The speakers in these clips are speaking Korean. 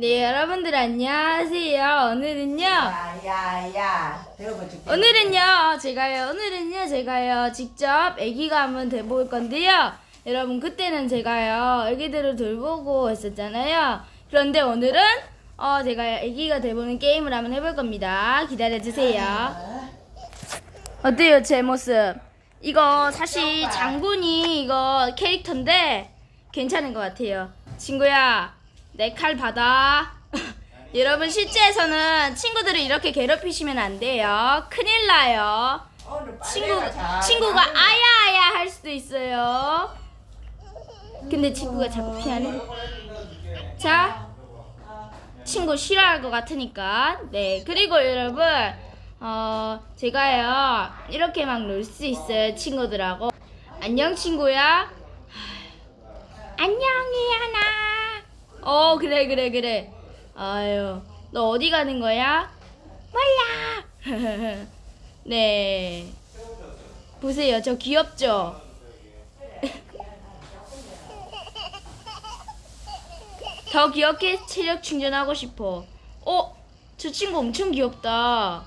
네, 여러분들 안녕하세요. 오늘은요. 야야야 오늘은요. 제가요. 오늘은요. 제가요. 직접 아기가 한번 돼볼 건데요. 여러분 그때는 제가요. 아기들을 돌보고 했었잖아요. 그런데 오늘은 어 제가 아기가 돼보는 게임을 한번 해볼 겁니다. 기다려 주세요. 어때요 제 모습? 이거 사실 장군이 이거 캐릭터인데 괜찮은 것 같아요. 친구야, 내 칼 받아. 여러분 실제에서는 친구들을 이렇게 괴롭히시면 안 돼요. 큰일 나요. 친구 친구가 아야 아야 할 수도 있어요. 근데 친구가 자꾸 피하네. 자, 친구 싫어할 것 같으니까. 네, 그리고 여러분, 어, 제가요, 이렇게 막 놀 수 있어요, 친구들하고. 안녕, 친구야. 안녕히 하나. 어, 그래, 그래, 그래. 아유, 너 어디 가는 거야? 몰라. 네. 보세요, 저 귀엽죠? 더 귀엽게 체력 충전하고 싶어. 어? 저 친구 엄청 귀엽다.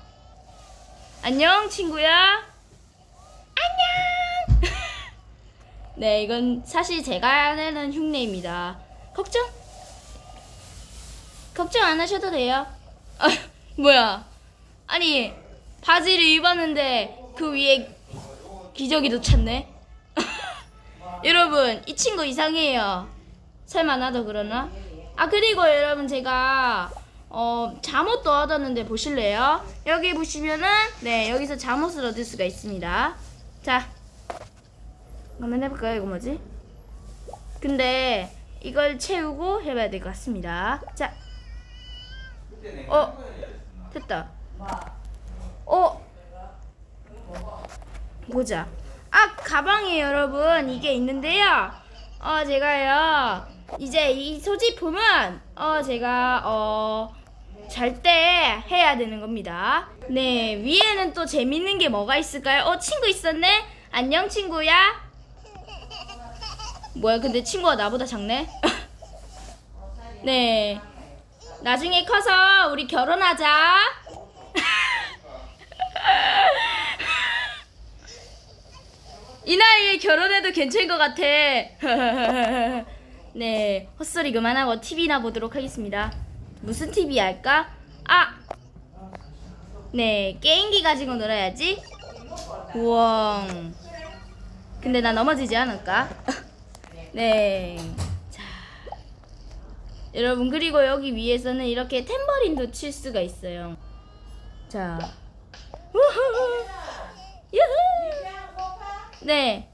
안녕, 친구야. 안녕! 네, 이건 사실 제가 내는 흉내입니다. 걱정? 걱정 안 하셔도 돼요. 아, 뭐야. 아니, 바지를 입었는데 그 위에 기저귀 도 찼네. 여러분, 이 친구 이상해요. 설마 나도 그러나? 아 그리고 여러분 제가 어 잠옷도 얻었는데 보실래요? 여기 보시면은 네 여기서 잠옷을 얻을 수가 있습니다. 자 한번 해볼까요? 이거 뭐지? 근데 이걸 채우고 해봐야 될 것 같습니다. 자, 어 됐다. 어 보자. 아 가방이에요 여러분 이게 있는데요. 어 제가요 이제 이 소지품은 어 제가 어 잘 때 해야 되는 겁니다. 네 위에는 또 재밌는 게 뭐가 있을까요? 어 친구 있었네. 안녕 친구야. 뭐야 근데 친구가 나보다 작네. 네 나중에 커서 우리 결혼하자. 이 나이에 결혼해도 괜찮을 것 같아. 네, 헛소리 그만하고 TV나 보도록 하겠습니다. 무슨 TV 할까? 아! 네, 게임기 가지고 놀아야지. 우와. 근데 나 넘어지지 않을까? 네. 자. 여러분, 그리고 여기 위에서는 이렇게 탬버린도 칠 수가 있어요. 자. 우후. 유후. 네.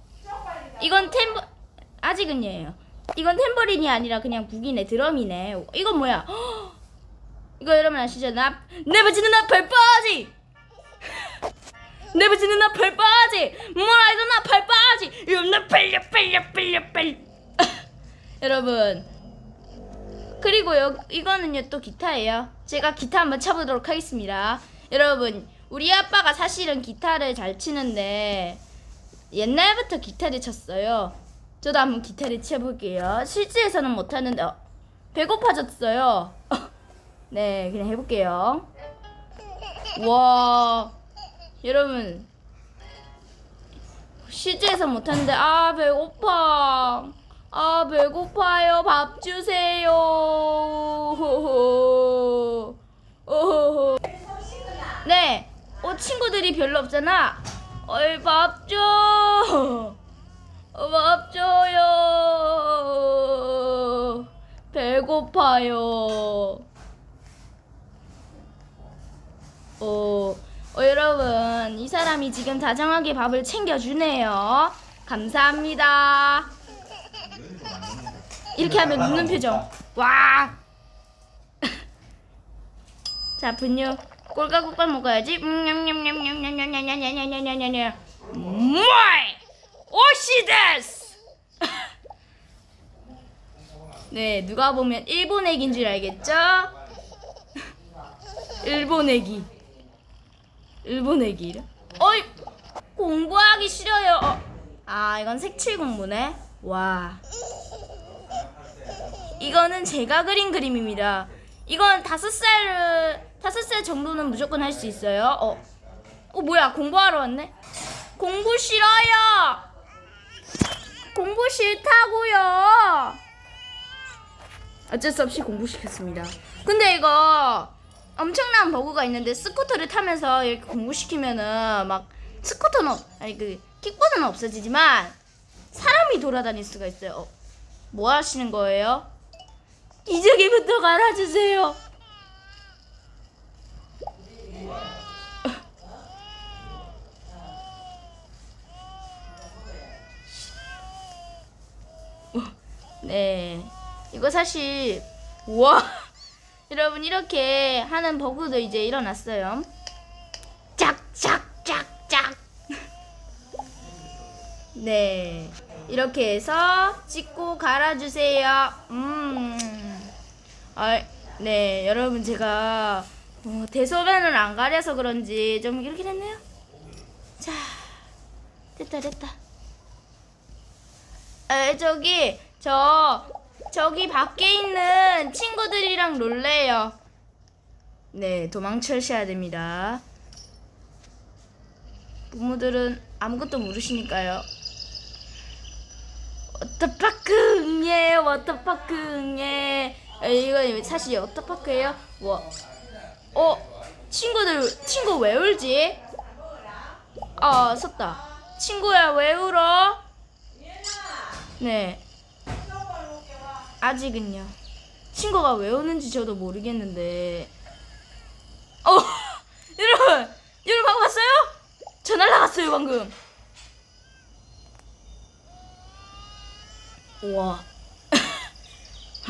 이건 템버 아직은요. 이건 템버린이 아니라 그냥 북이네 드럼이네. 이건 뭐야? 헉! 이거 여러분 아시죠? 나 내버지는 나팔 빠지. 내버지는 나팔 빠지. 뭐라 해도 나팔 빠지. 이건 나 빨려 빨려 빨려 빨려. 여러분. 그리고 여, 이거는요 또 기타예요. 제가 기타 한번 쳐보도록 하겠습니다. 여러분, 우리 아빠가 사실은 기타를 잘 치는데 옛날부터 기타를 쳤어요. 저도 한번 기타를 쳐볼게요. 실제에서는 못하는데 어, 배고파졌어요. 네, 그냥 해볼게요. 와, 여러분 실제에서 못하는데 아 배고파. 아 배고파요. 밥 주세요. 네. 어 친구들이 별로 없잖아. 어이 밥 줘. 어, 밥 줘요. 배고파요. 어, 어, 여러분, 이 사람이 지금 다정하게 밥을 챙겨주네요. 감사합니다. 이렇게 하면 웃는 표정. 와! 자, 분유 꼴깍꼴깍 먹어야지. 음, 냠냠냠냠냠냠냠냠냠냠냠냠냠. 뭐이! 오시데스! 네, 누가 보면 일본 애기인 줄 알겠죠? 일본 애기. 일본 애기. 어이, 공부하기 싫어요. 어. 아, 이건 색칠 공부네. 와. 이거는 제가 그린 그림입니다. 이건 다섯 살 다섯 살 정도는 무조건 할 수 있어요. 어, 어 뭐야 공부하러 왔네? 공부 싫어요. 공부 싫다고요. 어쩔 수 없이 공부 시켰습니다. 근데 이거 엄청난 버그가 있는데 스쿠터를 타면서 이렇게 공부 시키면은 막 스쿠터는 없, 아니 그 킥보드는 없어지지만 사람이 돌아다닐 수가 있어요. 어, 뭐 하시는 거예요? 기저귀부터 갈아주세요. 네. 이거 사실 우와 여러분 이렇게 하는 버그도 이제 일어났어요. 짝 짝 짝 짝. 네. 이렇게 해서 찍고 갈아주세요. 음. 아, 네. 여러분 제가 어, 대소변을 안 가려서 그런지 좀 이렇게 됐네요. 자, 됐다 됐다. 에, 저기 저 저기 밖에 있는 친구들이랑 놀래요. 네, 도망쳐셔야 됩니다. 부모들은 아무것도 모르시니까요. 워터파크 응예 워터파크 응예 에, 이거 사실 워터파크예요. 뭐, 어 친구들 친구 왜 울지? 아 섰다. 친구야 왜 울어? 네. 아직은요. 친구가 왜 오는지 저도 모르겠는데. 어, 여러분, 여러분 방금 봤어요? 저 날라갔어요 방금. 우와.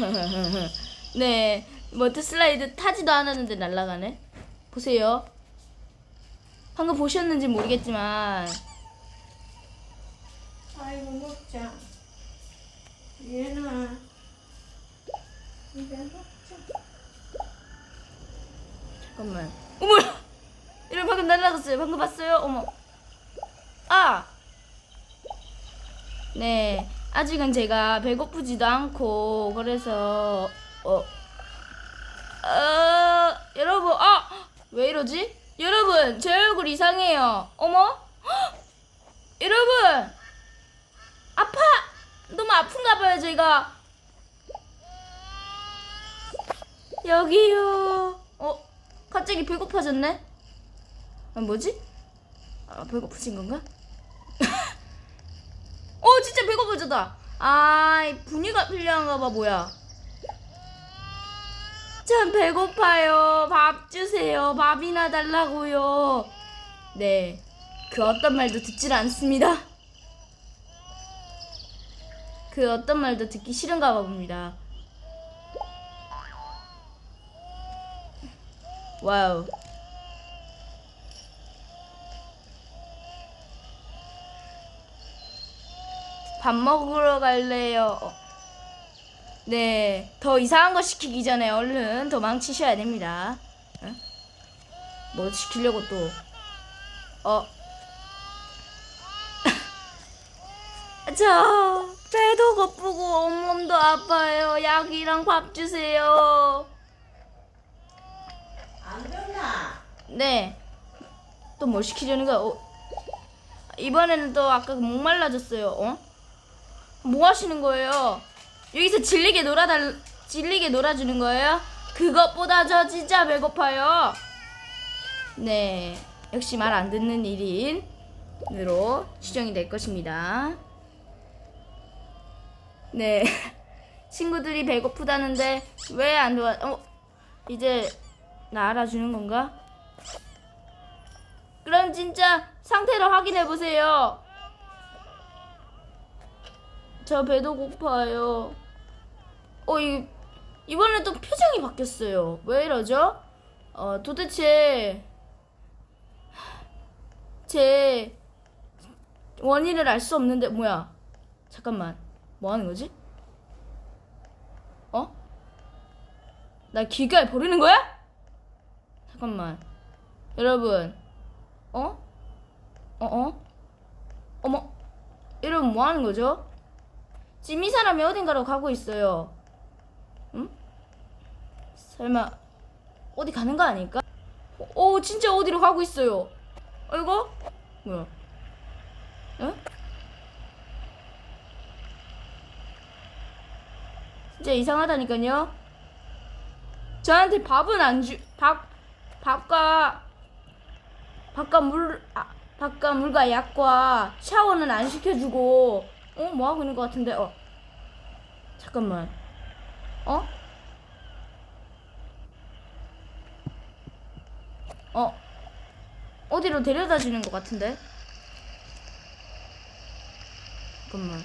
네, 워터 슬라이드 타지도 않았는데 날라가네. 보세요. 방금 보셨는지 모르겠지만 아이고 먹자. 얘나 이제 먹자. 잠깐만. 어머! 이런 방금 날라갔어요. 방금 봤어요? 어머. 아! 네. 아직은 제가 배고프지도 않고, 그래서, 어. 어, 여러분, 아! 왜 이러지? 여러분, 제 얼굴 이상해요. 어머? 헉! 여러분! 아파! 너무 아픈가 봐요, 제가. 여기요. 어? 갑자기 배고파졌네? 아, 뭐지? 아, 배고프신 건가? 어, 진짜 배고파졌다. 아, 이 분유가 필요한가 봐, 뭐야. 참 배고파요. 밥 주세요. 밥이나 달라고요. 네. 그 어떤 말도 듣질 않습니다. 그 어떤 말도 듣기 싫은가 봅니다. 와우. 밥 먹으러 갈래요. 어. 네, 더 이상한 거 시키기 전에 얼른 도망치셔야 됩니다. 어? 뭐 시키려고 또? 어. 저 배도 고프고 온몸도 아파요. 약이랑 밥 주세요. 안 됐나? 네. 또뭐 시키려는 거야? 어. 이번에는 또 아까 그 목말라졌어요. 어? 뭐 하시는 거예요? 여기서 질리게 놀아달 질리게 놀아주는 거예요? 그것보다 저 진짜 배고파요. 네. 역시 말 안 듣는 1인으로 추정이 될 것입니다. 네. 친구들이 배고프다는데 왜 안 도와? 어? 이제 나 알아주는 건가? 그럼 진짜 상태를 확인해 보세요. 저 배도 고파요. 어, 이, 이번에 또 표정이 바뀌었어요. 왜 이러죠? 어, 도대체, 제 원인을 알 수 없는데, 뭐야. 잠깐만. 뭐 하는 거지? 어? 나 길가에 버리는 거야? 잠깐만. 여러분. 어? 어, 어? 어머. 여러분 뭐 하는 거죠? 지금 이 사람이 어딘가로 가고 있어요. 응? 설마 어디 가는 거 아닐까? 오 진짜 어디로 가고 있어요. 어 이거 뭐야? 응? 진짜 이상하다니까요. 저한테 밥은 안 주, 밥, 밥과, 밥과 물, 아, 밥과 물과 약과 샤워는 안 시켜주고, 어, 뭐 하고 있는 것 같은데, 어. 잠깐만. 어? 어. 어디로 데려다 주는 것 같은데? 잠깐만.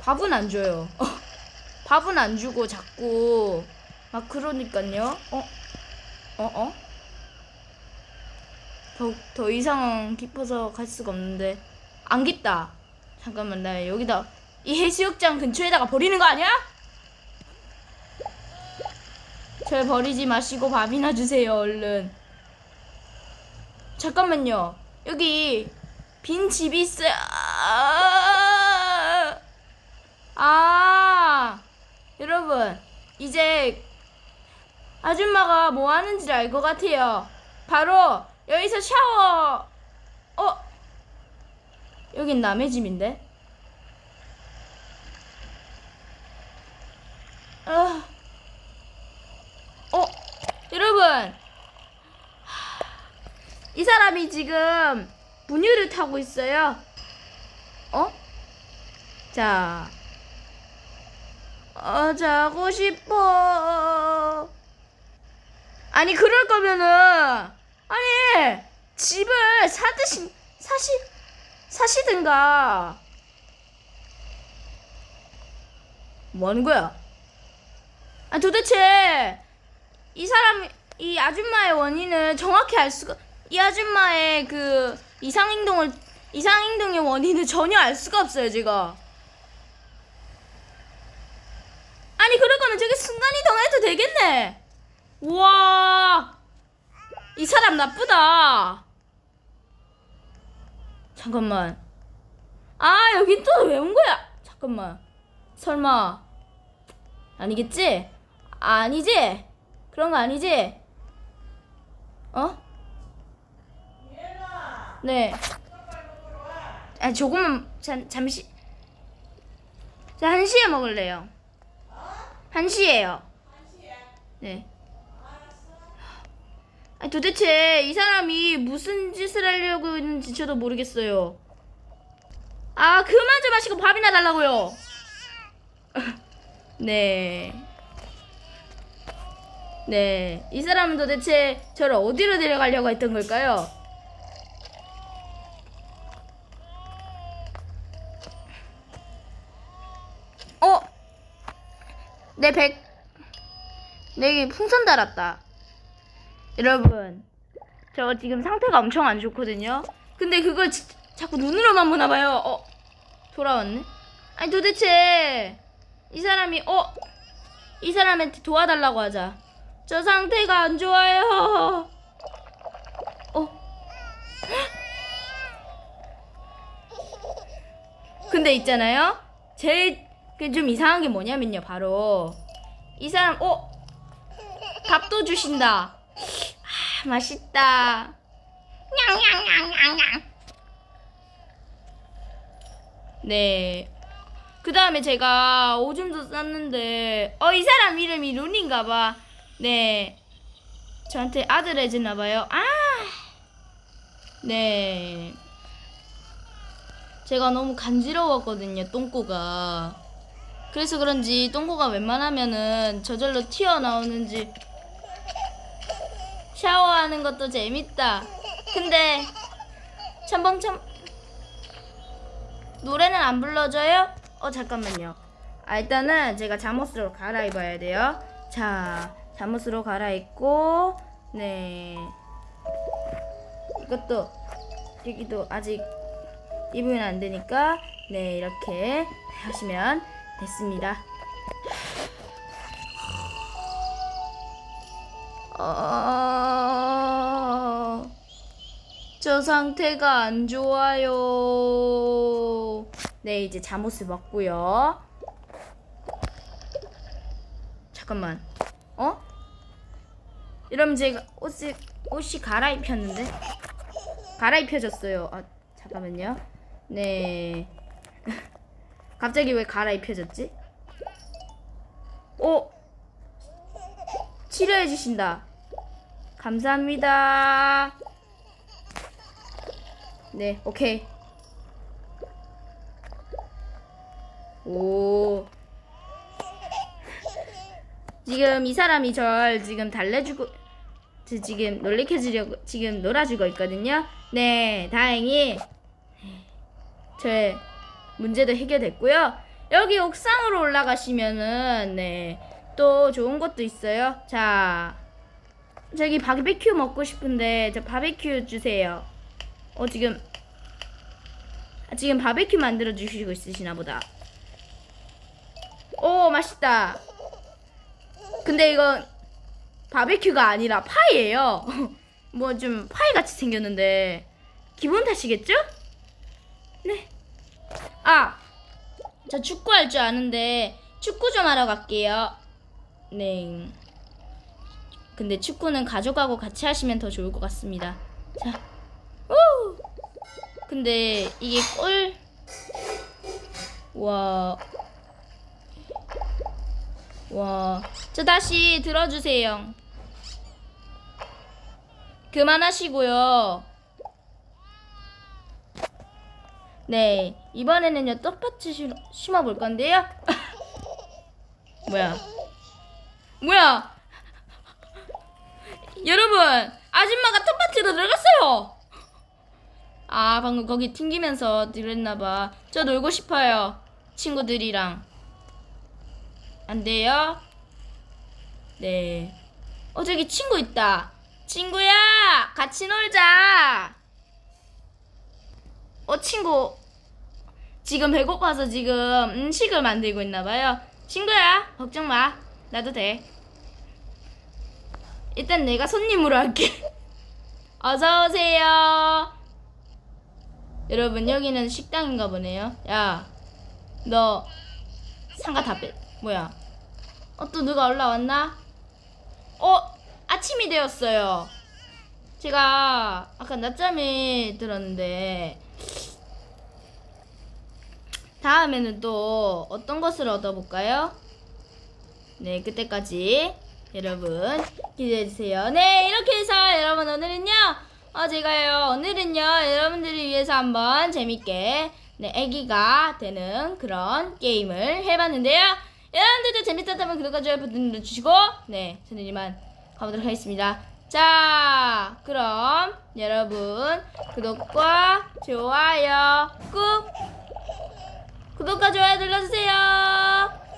밥은 안 줘요. 어, 밥은 안 주고 자꾸 막 그러니까요. 어? 어? 어? 더, 더 이상 깊어서 갈 수가 없는데 안 깊다. 잠깐만 나 여기다 이 해수욕장 근처에다가 버리는 거 아니야? 절 버리지 마시고 밥이나 주세요 얼른. 잠깐만요. 여기 빈 집이 있어요. 아, 아, 여러분 이제 아줌마가 뭐 하는지 알 것 같아요. 바로 여기서 샤워. 어, 여긴 남의 집인데. 아, 어, 여러분. 이 사람이 지금 분유를 타고 있어요. 어? 자. 어, 자고 싶어. 아니, 그럴 거면은, 아니, 집을 사드시, 사시, 사시든가. 뭐 하는 거야? 아, 도대체, 이 사람, 이 아줌마의 원인을 정확히 알 수가, 이 아줌마의 그 이상 행동을, 이상 행동의 원인을 전혀 알 수가 없어요, 제가. 아니, 그럴 거면 저기 순간 이동해도 되겠네. 우와, 이 사람 나쁘다. 잠깐만. 아, 여긴 또 왜 온 거야? 잠깐만. 설마. 아니겠지? 아니지? 그런 거 아니지? 어? 네. 아, 조금, 잠, 잠시. 저 한시에 먹을래요. 한시에요. 네. 아니, 도대체 이 사람이 무슨 짓을 하려고 있는지 저도 모르겠어요. 아, 그만 좀 하시고 밥이나 달라고요. 네. 네. 이 사람은 도대체 저를 어디로 데려가려고 했던 걸까요? 어? 내 백, 내게 풍선 달았다. 여러분, 저 지금 상태가 엄청 안 좋거든요. 근데 그걸 지- 자꾸 눈으로만 보나 봐요. 어, 돌아왔네. 아니 도대체 이 사람이 어, 이 사람한테 도와달라고 하자. 저 상태가 안 좋아요. 어. 근데 있잖아요. 제일 그좀 이상한 게 뭐냐면요. 바로 이 사람 어 밥도 주신다. 아, 맛있다. 냥냥냥냥냥. 네. 그 다음에 제가 오줌도 쌌는데, 어, 이 사람 이름이 룬인가 봐. 네. 저한테 아들 해주나 봐요. 아! 네. 제가 너무 간지러웠거든요, 똥꼬가. 그래서 그런지 똥꼬가 웬만하면은 저절로 튀어나오는지 샤워하는 것도 재밌다. 근데 첨벙첨 노래는 안 불러줘요? 어 잠깐만요. 아 일단은 제가 잠옷으로 갈아입어야 돼요. 자 잠옷으로 갈아입고 네 이것도 여기도 아직 입으면 안 되니까 네 이렇게 하시면 됐습니다. 어... 저 상태가 안 좋아요. 네, 이제 잠옷을 벗고요. 잠깐만. 어? 이러면 제가 옷이 옷이 갈아입혔는데 갈아입혀졌어요. 아 잠깐만요. 네. 갑자기 왜 갈아입혀졌지? 오 치료해 주신다. 감사합니다. 네, 오케이. 오. 지금 이 사람이 절 지금 달래주고 저 지금 놀래켜주려고 지금 놀아주고 있거든요. 네, 다행히 제 문제도 해결됐고요. 여기 옥상으로 올라가시면은 네, 또 좋은 것도 있어요. 자, 저기 바비큐 먹고 싶은데 저 바비큐 주세요. 어 지금 아, 지금 바비큐 만들어 주시고 있으시나 보다. 오 맛있다. 근데 이건 바비큐가 아니라 파이예요. 뭐 좀 파이 같이 생겼는데 기분 탓이겠죠? 네. 아, 저 축구할 줄 아는데 축구 좀 하러 갈게요. 네. 근데 축구는 가족하고 같이 하시면 더 좋을 것 같습니다. 자, 우! 근데 이게 골, 와, 와, 저 다시 들어주세요. 그만하시고요. 네, 이번에는요 심- 심어볼 건데요. 뭐야? 뭐야? 여러분, 아줌마가 텃밭으로 들어갔어요. 아, 방금 거기 튕기면서 들었나봐. 저 놀고 싶어요. 친구들이랑. 안 돼요? 네. 어, 저기 친구 있다. 친구야! 같이 놀자! 어, 친구. 지금 배고파서 지금 음식을 만들고 있나봐요. 친구야, 걱정 마. 나도 돼. 일단 내가 손님으로 할게. 어서 오세요. 여러분 여기는 식당인가 보네요. 야, 너 상가 다 빼. 뭐야? 어 또 누가 올라왔나? 어 아침이 되었어요. 제가 아까 낮잠이 들었는데 다음에는 또 어떤 것을 얻어볼까요? 네, 그때까지 여러분 기대해주세요. 네, 이렇게 해서 여러분 오늘은요, 어, 제가요, 오늘은요, 여러분들을 위해서 한번 재밌게, 네, 애기가 되는 그런 게임을 해봤는데요. 여러분들도 재밌었다면 구독과 좋아요 버튼 눌러주시고, 네, 저는 이만 가보도록 하겠습니다. 자, 그럼 여러분 구독과 좋아요 꾹 구독과 좋아요 눌러주세요.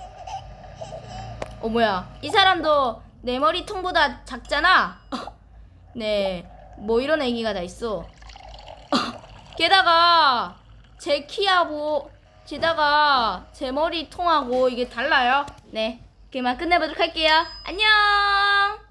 어 뭐야. 이 사람도 내 머리통보다 작잖아? 네 뭐 이런 애기가 다 있어. 게다가 제 키하고 게다가 제 머리통하고 이게 달라요? 네 그만 끝내보도록 할게요. 안녕